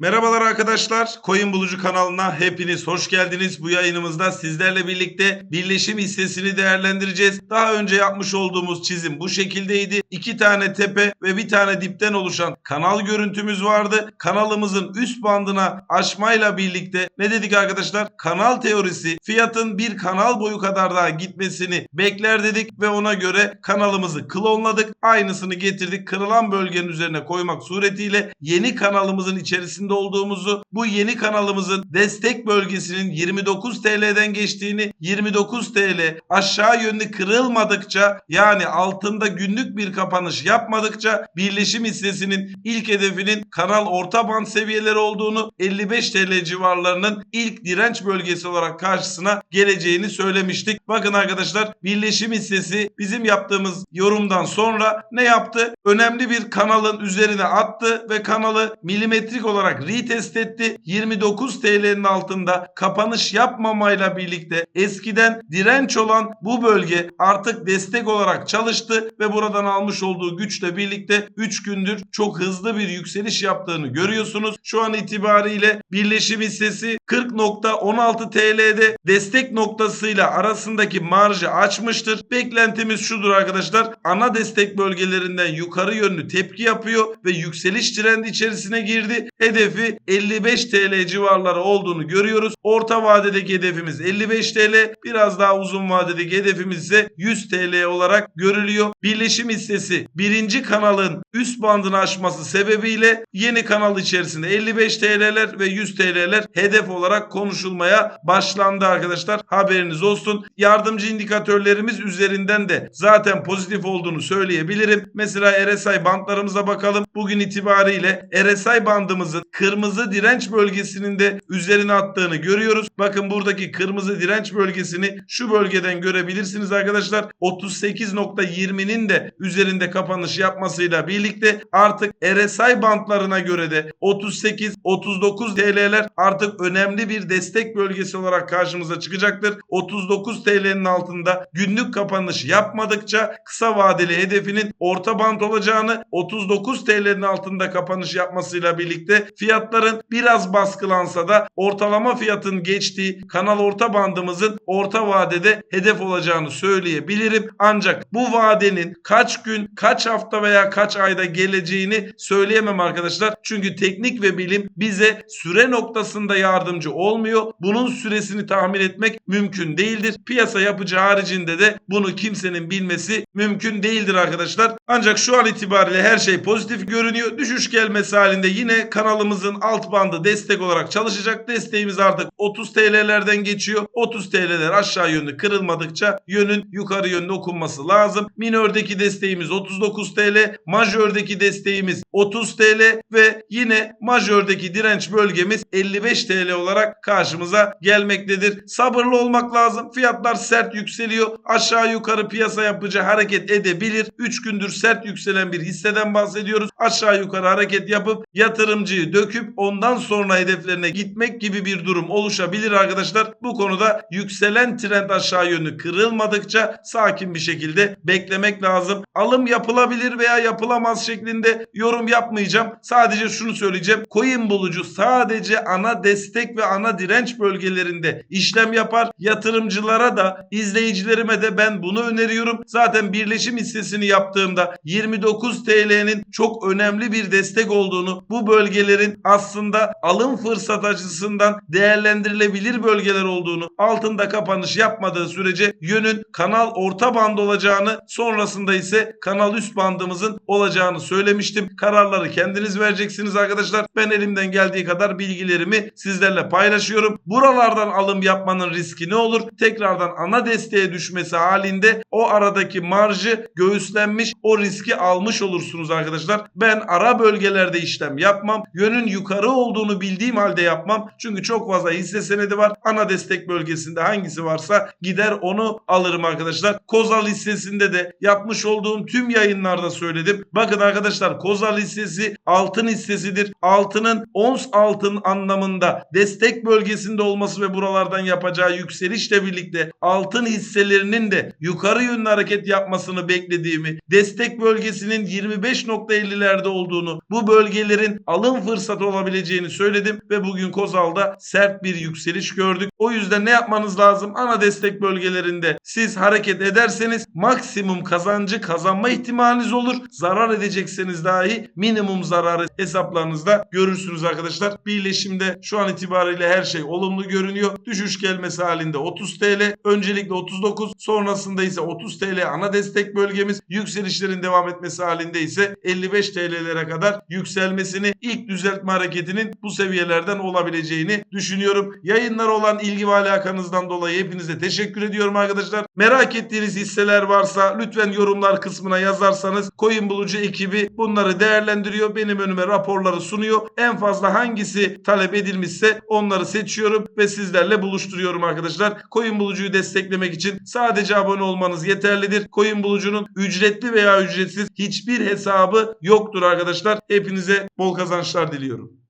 Merhabalar arkadaşlar. Coin Bulucu kanalına hepiniz hoş geldiniz. Bu yayınımızda sizlerle birlikte birleşim hissesini değerlendireceğiz. Daha önce yapmış olduğumuz çizim bu şekildeydi. İki tane tepe ve bir tane dipten oluşan kanal görüntümüz vardı. Kanalımızın üst bandına aşmayla birlikte ne dedik arkadaşlar? Kanal teorisi fiyatın bir kanal boyu kadar daha gitmesini bekler dedik ve ona göre kanalımızı klonladık. Aynısını getirdik. Kırılan bölgenin üzerine koymak suretiyle yeni kanalımızın içerisinde olduğumuzu, bu yeni kanalımızın destek bölgesinin 29 TL'den geçtiğini, 29 TL aşağı yönlü kırılmadıkça yani altında günlük bir kapanış yapmadıkça birleşim hissesinin ilk hedefinin kanal orta band seviyeleri olduğunu, 55 TL civarlarının ilk direnç bölgesi olarak karşısına geleceğini söylemiştik. Bakın arkadaşlar birleşim hissesi bizim yaptığımız yorumdan sonra ne yaptı? Önemli bir kanalın üzerine attı ve kanalı milimetrik olarak retest etti. 29 TL'nin altında kapanış yapmamayla birlikte eskiden direnç olan bu bölge artık destek olarak çalıştı ve buradan almış olduğu güçle birlikte 3 gündür çok hızlı bir yükseliş yaptığını görüyorsunuz. Şu an itibariyle birleşim hissesi 40.16 TL'de destek noktasıyla arasındaki marjı açmıştır. Beklentimiz şudur arkadaşlar. Ana destek bölgelerinden yukarı yönlü tepki yapıyor ve yükseliş trendi içerisine girdi. Hedefi 55 TL civarları olduğunu görüyoruz. Orta vadedeki hedefimiz 55 TL. Biraz daha uzun vadedeki hedefimiz ise 100 TL olarak görülüyor. Birleşim hissesi birinci kanalın üst bandını aşması sebebiyle yeni kanal içerisinde 55 TL'ler ve 100 TL'ler hedef olarak konuşulmaya başlandı arkadaşlar. Haberiniz olsun. Yardımcı indikatörlerimiz üzerinden de zaten pozitif olduğunu söyleyebilirim. Mesela RSI bantlarımıza bakalım. Bugün itibariyle RSI bandımızın kırmızı direnç bölgesinin de üzerine attığını görüyoruz. Bakın buradaki kırmızı direnç bölgesini şu bölgeden görebilirsiniz arkadaşlar. 38.20'nin de üzerinde kapanış yapmasıyla birlikte artık RSI bantlarına göre de 38-39 TL'ler artık önemli bir destek bölgesi olarak karşımıza çıkacaktır. 39 TL'nin altında günlük kapanış yapmadıkça kısa vadeli hedefinin orta band olacağını 39 TL'nin altında kapanış yapmasıyla birlikte fiyatların biraz baskılansa da ortalama fiyatın geçtiği kanal orta bandımızın orta vadede hedef olacağını söyleyebilirim. Ancak bu vadenin kaç gün, kaç hafta veya kaç ayda geleceğini söyleyemem arkadaşlar. Çünkü teknik ve bilim bize süre noktasında yardımcı olmuyor. Bunun süresini tahmin etmek mümkün değildir. Piyasa yapıcı haricinde de bunu kimsenin bilmesi mümkün değildir arkadaşlar. Ancak şu an itibariyle her şey pozitif görünüyor. Düşüş gelmesi halinde yine kanalımızın alt bandı destek olarak çalışacak. Desteğimiz artık 30 TL'lerden geçiyor. 30 TL'ler aşağı yönlü kırılmadıkça yönün yukarı yönlü okunması lazım. Minördeki desteğimiz 39 TL. Majördeki desteğimiz 30 TL ve yine majördeki direnç bölgemiz 55 TL olarak karşımıza gelmektedir. Sabırlı olmak lazım. Fiyatlar sert yükseliyor. Aşağı yukarı piyasa yapıcı hareket edebilir. 3 gündür sert yükselen bir hisseden bahsediyoruz. Aşağı yukarı hareket yapıp yatırımcıyı döküp ondan sonra hedeflerine gitmek gibi bir durum oluşabilir arkadaşlar. Bu konuda yükselen trend aşağı yönlü kırılmadıkça sakin bir şekilde beklemek lazım. Alım yapılabilir veya yapılamaz şeklinde yorum yapmayacağım. Sadece şunu söyleyeceğim. Coin bulucu sadece ana destek ve ana direnç bölgelerinde işlem yapar. Yatırımcılara da izleyicilerime de ben bunu öneriyorum. Zaten birleşim hissesini yaptığımda 29 TL'nin çok önemli bir destek olduğunu, bu bölgelerin aslında alım fırsat açısından değerlendirilebilir bölgeler olduğunu, altında kapanış yapmadığı sürece yönün kanal orta band olacağını, sonrasında ise kanal üst bandımızın olacağını söylemiştim. Kararları kendiniz vereceksiniz arkadaşlar. Ben elimden geldiği kadar bilgilerimi sizlerle paylaşıyorum. Buralardan alım yapmanın riski ne olur? Tekrardan ana desteğe düşmesi halinde o aradaki marjı göğüslenmiş o riski almış olursunuz arkadaşlar. Ben ara bölgelerde işlem yapmam. Yönün yukarı olduğunu bildiğim halde yapmam. Çünkü çok fazla hisse senedi var. Ana destek bölgesinde hangisi varsa gider onu alırım arkadaşlar. Kozal hissesinde de yapmış olduğum tüm yayınlarda söyledim. Bakın arkadaşlar Kozal hissesi altın hissesidir. Altının ons altın anlamında destek bölgesinde olması ve buralardan yapacağı yükselişle birlikte altın hisselerinin de yukarı yönlü hareket yapmasını beklediğimi, destek bölgesinin 25.50'lerde olduğunu, bu bölgelerin alım fırsatı fırsat olabileceğini söyledim ve bugün Kozal'da sert bir yükseliş gördük. O yüzden ne yapmanız lazım? Ana destek bölgelerinde siz hareket ederseniz maksimum kazancı kazanma ihtimaliniz olur. Zarar edecekseniz dahi minimum zararı hesaplarınızda görürsünüz arkadaşlar. Birleşimde şu an itibariyle her şey olumlu görünüyor. Düşüş gelmesi halinde 30 TL. Öncelikle 39 sonrasında ise 30 TL ana destek bölgemiz. Yükselişlerin devam etmesi halinde ise 55 TL'lere kadar yükselmesini ilk düzeltme hareketinin bu seviyelerden olabileceğini düşünüyorum. Yayınlar olan ilgi ve alakanızdan dolayı hepinize teşekkür ediyorum arkadaşlar. Merak ettiğiniz hisseler varsa lütfen yorumlar kısmına yazarsanız Coin Bulucu ekibi bunları değerlendiriyor. Benim önüme raporları sunuyor. En fazla hangisi talep edilmişse onları seçiyorum ve sizlerle buluşturuyorum arkadaşlar. Coin Bulucu'yu desteklemek için sadece abone olmanız yeterlidir. Coin Bulucu'nun ücretli veya ücretsiz hiçbir hesabı yoktur arkadaşlar. Hepinize bol kazançlar diliyorum.